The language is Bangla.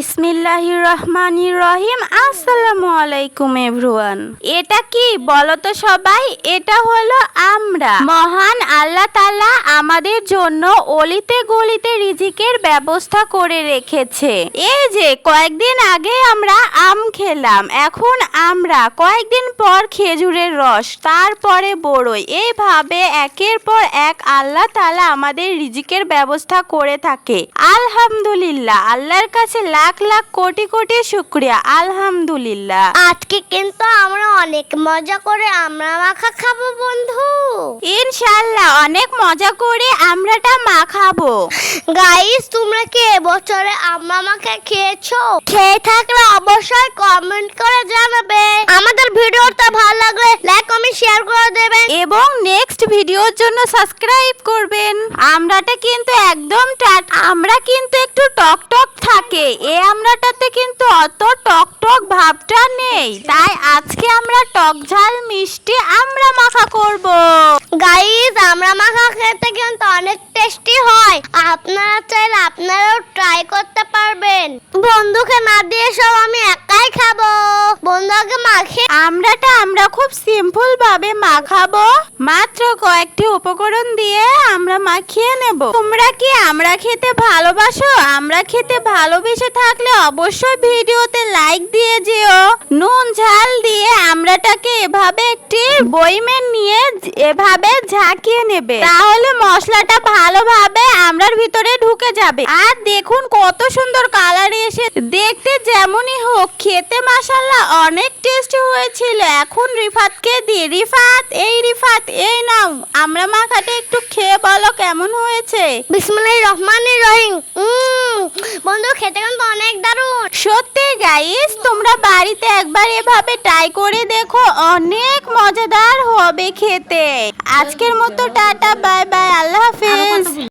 বিসমিল্লাহির রহমানির রহিম আসসালামু আলাইকুম এভরিওয়ান। এটা কি বলো তো সবাই? এটা হলো আমরা। মহান আল্লাহ তাআলা আমাদের জন্য অলিতে গলিতে রিজিকের ব্যবস্থা করে রেখেছে। এই যে, কয়েকদিন আগে আমরা আম খেলাম। এখন আমরা কয়েকদিন পর খেজুরের রস, তারপরে বড়ই। এইভাবে একের পর এক আল্লাহ তাআলা আমাদের রিজিকের ব্যবস্থা করে থাকে। আলহামদুলিল্লাহ, আল্লাহর কাছে লাখ লাখ কোটি কোটি শুক্রিয়া আলহামদুলিল্লাহ। আজকে কিন্তু আমরা অনেক মজা করে আমরা মাখা খাব বন্ধু। ইনশাল্লাহ অনেক মজা করে আমরাটা মাখাবো। গাইস তোমরা কি এবছরে আমরা মাখা খেয়েছো? খেয়ে থাকলে অবশ্যই কমেন্ট করে জানাবে। আমাদের ভিডিওটা ভালো লাগলে লাইক কমেন্ট শেয়ার করে দেবেন। এবং নেক্সট ভিডিওর জন্য সাবস্ক্রাইব করবেন। আমরাটা কিন্তু একদম টাট, আমরা কিন্তু একটু টক টক থাকে। এ আমরাটাতে কিন্তু অত টক টক ভাবটা নেই। তাই আজকে আমরা টক ঝাল মিষ্টি আমরা মাখা করব। গাইস আমরা মাখা খেতে কিন্তু অনেক টেস্টি হয়। আপনারা চাইলে আপনারাও ট্রাই করতে পারবেন। বন্ধুকে না দিয়ে সব আমি একাই খাব। মাখে আমরাটা আমরা খুব সিম্পল ভাবে মাখাবো। মাত্র কয়েকটি উপকরণ দিয়ে আমরা মাখিয়ে নেব। তোমরা কি আমরা খেতে ভালোবাসো? আমরা খেতে ভালোবেসে থাকলে অবশ্যই ভিডিওতে লাইক দিয়ে যেও। নুন, ঝাল দিয়ে আমরাটাকে এভাবে একটি বইমে নিয়ে এভাবে ঝাঁকিয়ে নেবে। তাহলে মশলাটা ভালোভাবে আমরার ভিতরে ঢুকে যাবে। আর দেখুন কত সুন্দর কালার এসে দেখতে যেমনই হোক খেতে মাসাল্লাহ অনেক টেস্টি হয়েছিল। এখন রিফাতকে দিয়ে রিফাত এই রিফাত এই নাও। আমরা মাখাটা একটু খেয়ে বলো কেমন হয়েছে? বিসমুল্লাহির রহমানির রহিম। বন্ধু খেতে কিন্তু অনেক দারুণ। সত্যি গাইস তোমরা বাড়িতে একবার এভাবে ট্রাই করে দেখো অনেক মজাদার হবে খেতে। আজকের মতো টাটা বাই বাই আল্লাহ হাফেজ।